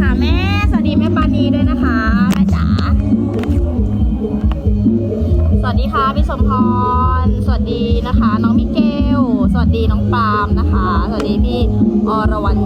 ค่ะแม่ สวัสดีแม่ปานีด้วยนะคะแม่จ๋า สวัสดีค่ะพี่สมพร สวัสดีนะคะ น้องมิเกล สวัสดีน้องปาล์มนะคะ สวัสดีพี่อรวรรณ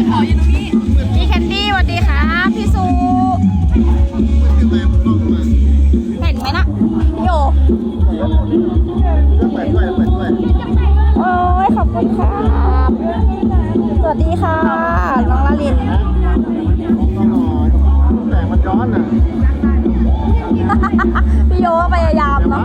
พี่แคนดี้สวัสดีค่ะพี่ซูเห็นไหมนะพี่โยโอ้ยขอบคุณครับสวัสดีค่ะ น้องละลินแต่มันย้อนอะพี่โยพยายามเนาะ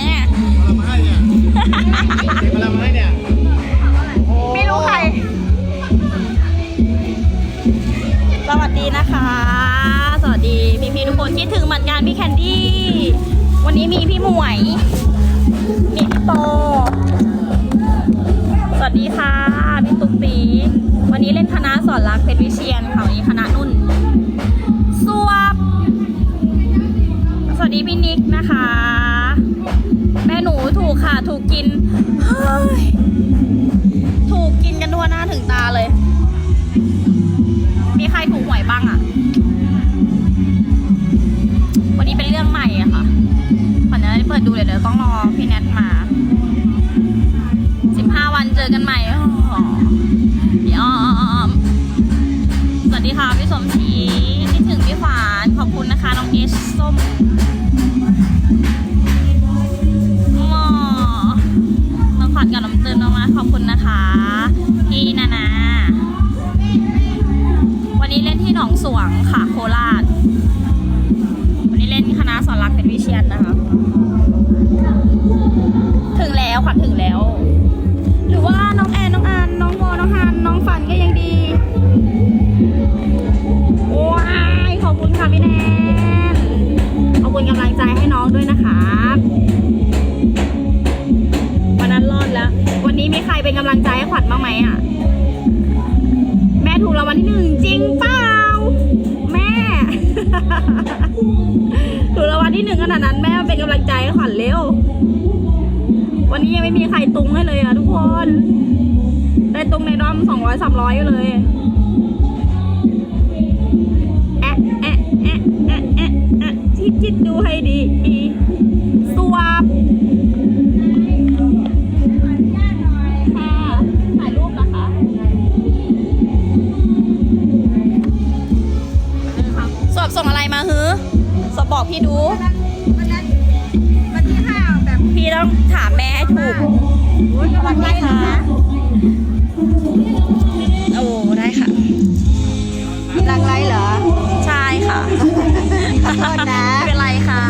นชอบเขาเหรอเนี่ยอะไรมาให้เนี่ยไม่รู้ใคร สวัสดีนะคะ สวัสดีพี่ๆทุกคนคิดถึงเหมือนกันพี่แคนดี้ วันนี้มีพี่หมวย มีพี่โต สวัสดีค่ะ พี่ตุ๊กตี วันนี้เล่นคณะสอนรักเพชรวิเชียนค่ะวันนี้คณะนุ่นสวบสวัสดีพี่นิกนะคะแม่หนูถู กินเฮ้ยถูกกินกันทั่วหน้าถึงตาเลย มีใครถูกหวยบ้างอะวันนี้เป็นเรื่องใหม่อะค่ะขวัญจะเปิดดูเลยเดี๋ยวต้องรอพี่แนทมาสิบห้าวันเจอกันใหม่ ขอโทษนะ ไม่เป็นไรค่ะ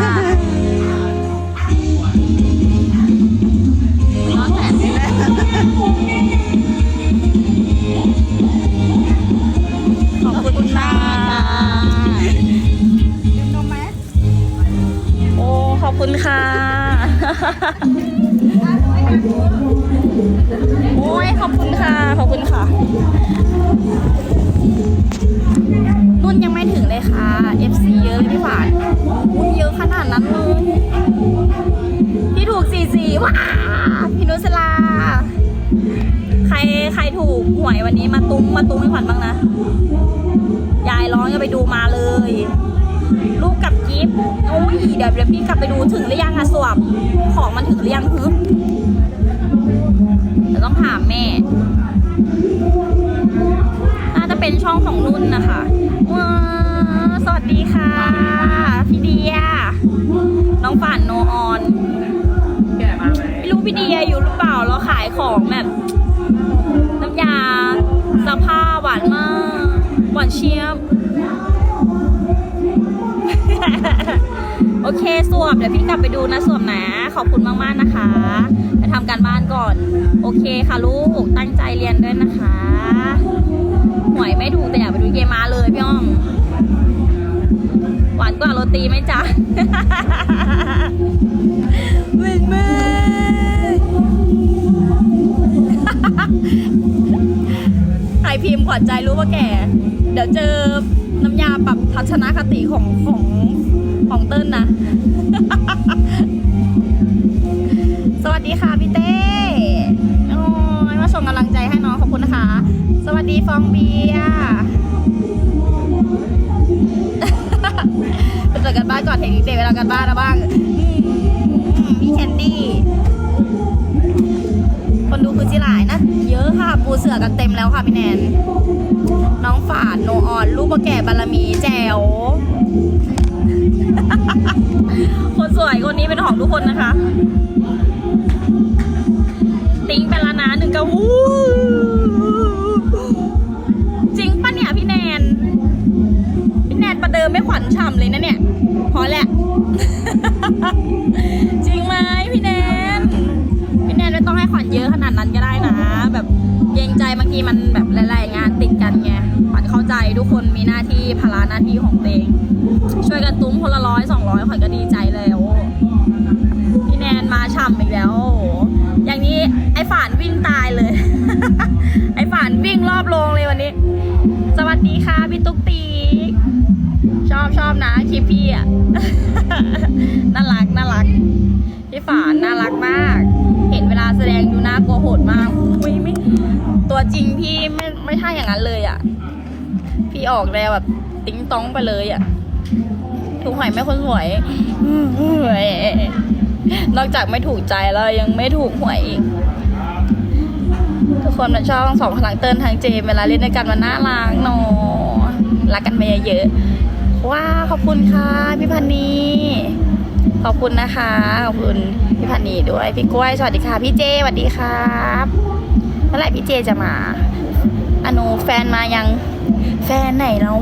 ร้อนแสนนี่แหละขอบคุณค่ะดื่มนมไหมโอ้ขอบคุณค่ะ โอ้ยขอบคุณค่ะ ขอบคุณค่ะ นุ่นยังไม่ถึงเลยค่ะ FC วยวันนี้มาตุ้มมาตุ้มให้ขวัญบ้างนะ ยายร้องจะไปดูมาเลย ลูกกับกิฟต์โอ้ยเดี๋ยวเดี๋ยวพี่กลับไปดูถึงหรือยังอะสวบของมันถึงหรือยังฮึเดี๋ยวต้องถามแม่ น่าจะเป็นช่องของนุ่นนะคะว้าสวัสดีค่ะ พี่เดีย น้องฝันโนออนไม่รู้พี่เดียอยู่หรือเปล่าเราขายของแบบ ยาซักผ้าหวานมาก หวานเชียบ โอเคสวมเดี๋ยวพี่กลับไปดูนะสวมนะ ขอบคุณมากๆนะคะไปทำการบ้านก่อน โอเคค่ะลูก ตั้งใจเรียนด้วยนะคะหวยไม่ถูกแต่อยากไปดูเกมมาเลยพี่อ้อม หวานกว่าโรตีไหมจ๊ะ วัญใจรู้ว่าแก่ เดี๋ยวเจอน้ำยาปรับทัศนคติของของของเติ้ลนะ สวัสดีค่ะพี่เต้โอ้ยมาส่งกำลังใจให้น้องขอบคุณนะคะ สวัสดีฟองเบียร์ไปเจอกันบ้านก่อนเห็นเด็กเวลากันบ้านนะบ้างมพี่แคนดี้ คนดูคือจิหลาย เยอะค่ะ ปูเสือกันเต็มแล้วค่ะพี่แนน น้องฝาดโนออน ลูกปะแก่บารมีแจ๋ว คนสวยคนนี้เป็นของทุกคนนะคะ ติ้งเป็นละนะหนึ่งก็วู้จริงปะเนี่ยพี่แนน พี่แนนประเดิมไม่ขวัญฉ่ำเลยนะเนี่ย พอแหละ ขวัญเยอะขนาดนั้นก็ได้นะ แบบเกรงใจบางทีมันแบบหลายๆงานติดกันไงขวัญเข้าใจทุกคนมีหน้าที่ภาระหน้าที่ของตัวเอง ช่วยกันตุ้มคนละร้อยสองร้อยขวัญก็ดีใจแล้วพี่แนนมาฉ่ำอีกแล้ว อย่างนี้ไอ้ฝานวิ่งตายเลย ไอ้ฝานวิ่งรอบโรงเลยวันนี้ สวัสดีค่ะพี่ตุ๊กตีชอบชอบนะคลิปพี่อะ น่ารักน่ารักพี่ฝานน่ารักมาก ดงดูน่ากลัวโหดมากอุ้ยไม่ตัวจริงพี่ไม่ไม่ใช่อย่างนั้นเลยอะ พี่ออกแนวแบบติ้งต้องไปเลยอะถูกหวยไม่คนสวยอื้อหือนอกจากไม่ถูกใจแล้วยังไม่ถูกหวยอีกทุกคนมันชอบทั้งสองพลังเติ้ลทางเจมเวลาเล่นด้วยกันมันน่ารักเนอะรักกันไปเยอะๆว้าวขอบคุณค่ะพี่พันนี ขอบคุณนะคะ ขอบคุณพี่พันนีด้วย พี่กล้วย สวัสดีค่ะ พี่เจสวัสดีครับเมื่อไหร่พี่เจจะมา อนุแฟนมายัง แฟนไหนแล้ว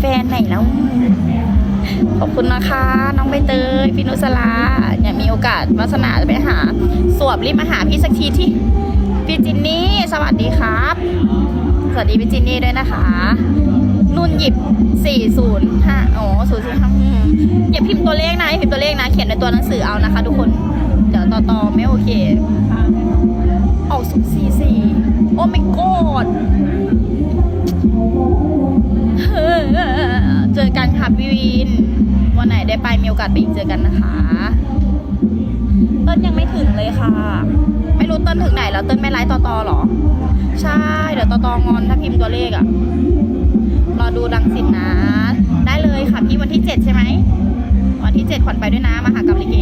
แฟนไหนแล้ว ขอบคุณนะคะ น้องใบเตยพี่นุสลาอย่ามีโอกาสวาสนาจะไปหา สวบรีบมาหาพี่สักทีที่พี่จินนี่ สวัสดีครับ สวัสดีพี่จินนี่ด้วยนะคะ นุ่นหยิบ405อ๋อ045อย่าพิมพ์ตัวเลขนะอย่าพิมพ์ตัวเลขนะ เขียนในตัวหนังสือเอานะคะ ทุกคน เดี๋ยวต่อต่อไม่โอเคออก044โอ้ไม่กอดเจอกันค่ะพี่วิน วันไหนได้ไปมีโอกาสไปอีกเจอกันนะคะเติ้ลยังไม่ถึงเลยค่ะ ไม่รู้เติ้ลถึงไหนแล้วเติ้ลไม่ไลฟ์ต่อต่อหรอ ใช่ เดี๋ยวต่อต่องอนถ้าพิมพ์ตัวเลขอะร อดูดังสินนะ ได้เลยค่ะพี่วันที่เจ็ดใช่ไหม วันที่เจ็ดขวัญไปด้วยนะมาหากับลิเก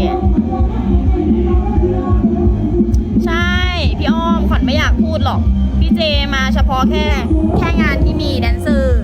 ใช่ พี่อ้อมขวัญไม่อยากพูดหรอก พี่เจมาเฉพาะแค่ แค่งานที่มีแดนเซอร์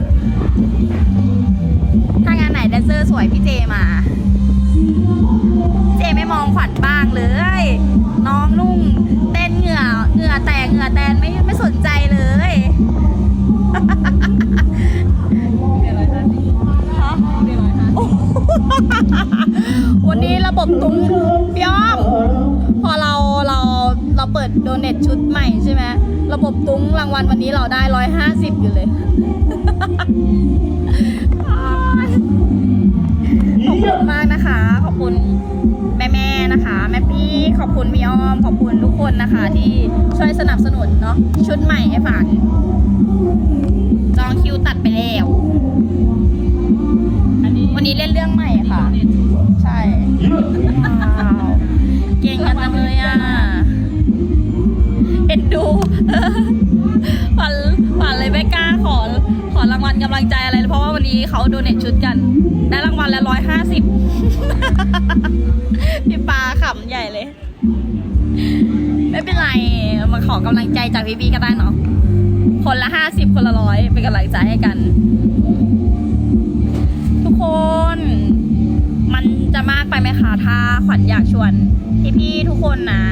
วัลวันนี้เราได้ร้อยห้าสิบอยู่เลย ขอบคุณมากนะคะ ขอบคุณแม่แม่ๆนะคะ แม่พี่ขอบคุณพี่อ้อม ขอบคุณทุกคนนะคะ ที่ช่วยสนับสนุนเนาะชุดใหม่ให้ฝัน จองคิวตัดไปแล้ว วันนี้เล่นเรื่องใหม่ค่ะ ใช่ว้าวเก่งกันจังเลยอะ่เขาโดเนทชุดกัน ได้รางวัลละร้อยห้าสิบพี่ปาขำใหญ่เลย ไม่เป็นไร มาขอกำลังใจจากพี่ๆก็ได้เนาะคนละห้าสิบคนละร้อยเป็นกำลังใจให้กัน ทุกคน มันจะมากไปไหมคะถ้าขวัญอยากชวนพี่ๆทุกคนนะ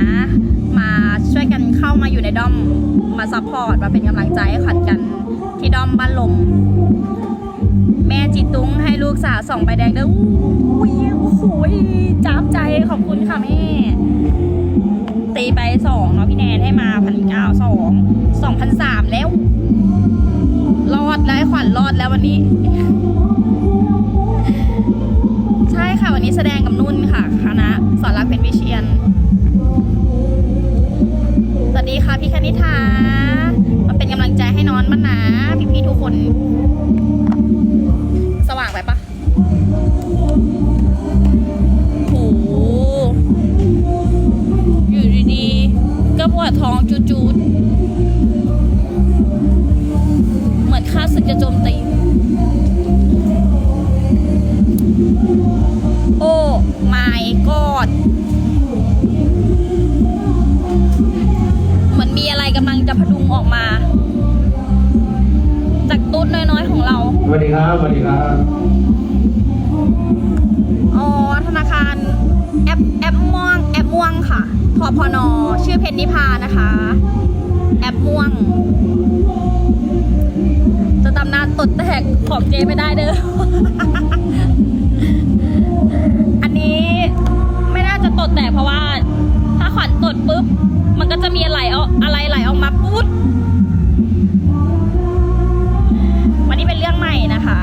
มาช่วยกันเข้ามาอยู่ในด้อมมาซัพพอร์ตมาเป็นกำลังใจให้ขวัญกันที่ด้อมบ้านลม แม่จิตตุ้งให้ลูกสาวส่องใบแดงเด้ออุ้ยจ้าบใจขอบคุณค่ะแม่ ตีไปสองเนาะพี่แนนให้มาพันเก้าสองสองพันสามแล้ว รอดแล้วขวัญรอดแล้ววันนี้ ใช่ค่ะวันนี้แสดงกับนุ่นค่ะคณะสอนรักเป็นวิเชียนสวัสดีค่ะพี่คณิธามาเป็นกำลังใจให้น้องบ้านนะพี่ๆทุกคน พอพนชื่อเพนนิพานะคะ แอปม่วง จะตำนานตดแตกของเจไม่ได้เด้อ อันนี้ไม่น่าจะตดแตกเพราะว่า ถ้าขวัญตดปุ๊บ มันก็จะมีอะไรเอาอะไรไหลออกมาปุ๊บวันนี้เป็นเรื่องใหม่นะคะ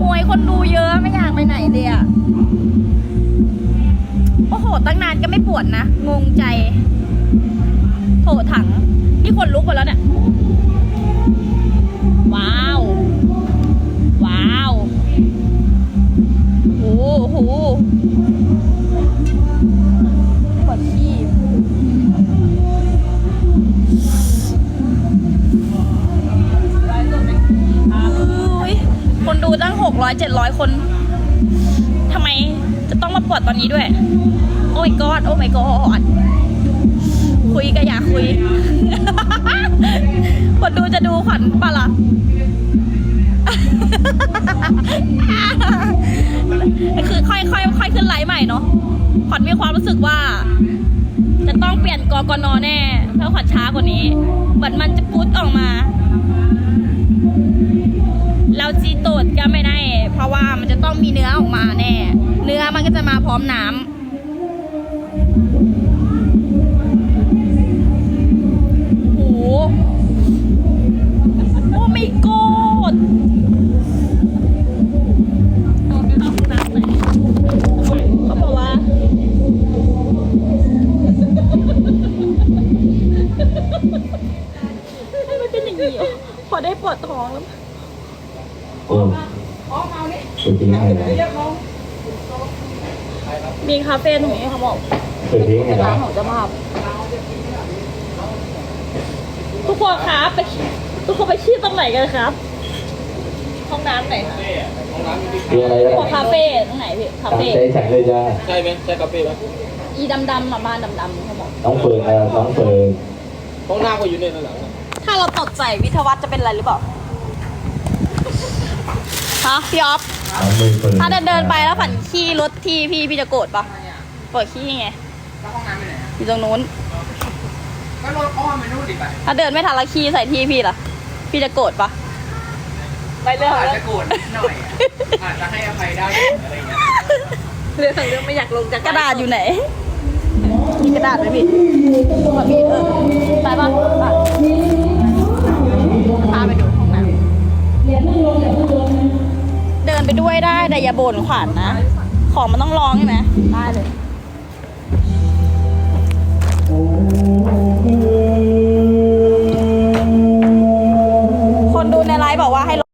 โอ้ยคนดูเยอะไม่อยากไปไหนเลยอะ โอ้โห ตั้งนานก็ไม่ปวดนะ งงใจ ดูจะดูขวัญปะล่ะคือค่อยค่อยค่อยขึ้นไลฟ์ใหม่เนาะขวัญมีความรู้สึกว่า จะต้องเปลี่ยนกกนแน่ถ้าขวัญช้ากว่านี้เหมือนมันจะพุดออกมาเราจีโตดก็ไม่ได้ เพราะว่ามันจะต้องมีเนื้อออกมาแน่ เนื้อมันก็จะมาพร้อมน้ำโอ้โห ทิ้งให้เป็นนะร้านของเจ้าภาพทุกคนครับไปทุกคนไปชี้ตรงไหนกันครับ ห้องน้ำไหนคะมีอะไรพวกคาเฟ่ตรงไหนพี่คาตามเฟ่ใจฉันเลยจ้าใช่ไหมใช่คาเฟ่ไหมอีดำๆอะบ้านดำๆเขาบอกน้องเฟิร์นนะน้องเฟิร์นห้องน้ำก็อยู่ในนั่นแหละถ้าเราตดใส่วิทยาวัฒน์จะเป็นอะไรหรือเปล่าฮะพี่ออฟ น้องมือเฟิร์นถ้าเดินเดินๆไปแล้วฝันขี้รถที่พี่พี่จะโกรธปะปวดขี้ไง แล้วห้องน้ำไปไหนอยู่ตรงนู้น ก็รถอ้อมไปนู่นดิไปถ้าเดินไม่ทันละขี้ใส่ที่พี่ล่ะ พี่จะโกรธปะไปเรื่องอาจเรื่อจะงโกรธนิดหน่อยอะอาจจะให้อภัยได้อะไรเงี้ยเรื่องเรื่องไม่อยากลงจากกระดาษอยู่ไหน มีกระดาษไหมพี่มาพี่เออไปปะไปพาไปดูห้องน้ำเดินไปด้วยได้แต่อย่าบ่นขวัญนะ ของมันต้องลองใช่ไหมได้เลย ในไลฟ์บอกว่าให้ลง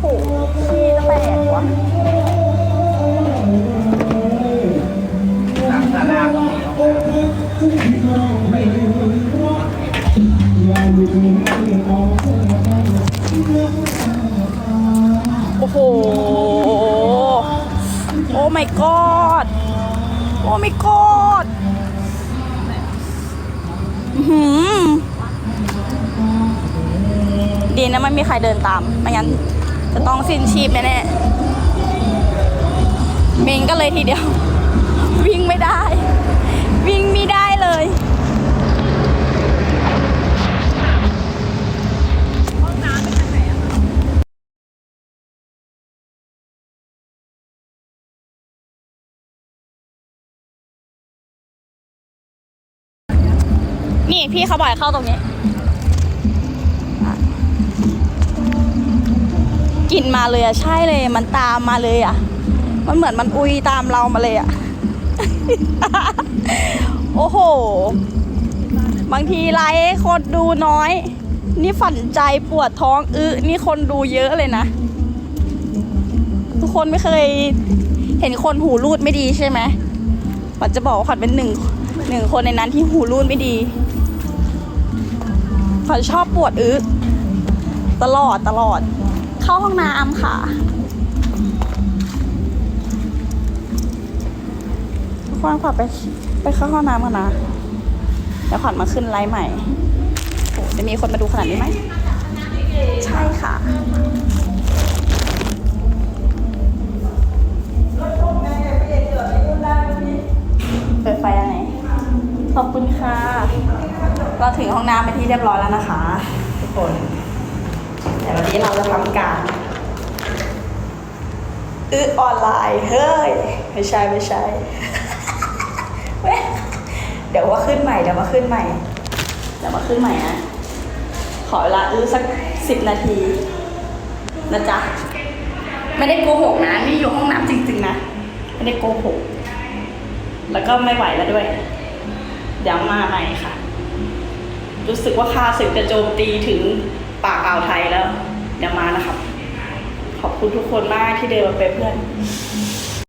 โอ้โหขี้แตกว่ะหลังศาลาก็มีห้องน้โอ้โห โอ้ my god โอ้ my god อื้อ หือดีนะไม่มีใครเดินตาม ไม่งั้นจะต้องสิ้นชีพแน่ๆมิงก็เลยทีเดียว วิ่งไม่ได้ วิ่งไม่ได้เลย พี่เขาบ่อกให้เข้าตรงนี้กลินมาเลยอะใช่เลยมันตามมาเลยอะมันเหมือนมันอุยตามเรามาเลยอะโอ้โห บางทีไลฟ์คนดูน้อย นี่ฝันใจปวดท้องอึนี่คนดูเยอะเลยนะ ทุกคนไม่เคยเห็นคนหูรูดไม่ดีใช่ไหมขวัญจะบอกว่าขวัญเป็นหนึ่งหนึ่งคนในนั้นที่หูรูดไม่ดี ขวัญชอบปวดอึตลอดตลอด เข้าห้องน้ำค่ะ ทุกคนขวัญไปไปเข้าห้องน้ำกันนะแล้วขวัญมาขึ้นไลฟ์ใหม่โอ้จะมีคนมาดูขนาดนี้ไหม ใช่ค่ะเปิดไฟอันไหนขอบคุณค่ะ เราถึงห้องน้ำไปนที่เรียบร้อยแล้วนะคะ ทุกคน แต่วันนี้เราจะทำการอื้อออนไลน์ เฮ้ย ไม่ใช่ไม่ใช่เว้ยเดี๋ยวว่าขึ้นใหม่เดี๋ยวว่าขึ้นใหม่เดี๋ยวว่าขึ้นใหม่นะขอเวลาอื้อสักสิบนาทีนะจ๊ะไม่ได้โกหกนะนี่อยู่ห้องน้ำจริงๆนะไม่ได้โกหกแล้วก็ไม่ไหวแล้วด้วย เดี๋ยวมาใหม่ค่ะ รู้สึกว่าค่าศึกจะโจมตีถึงปากอ่าวไทยแล้ว เดี๋ยวมานะครับ ขอบคุณทุกคนมากที่เดินมาเป็นเพื่อน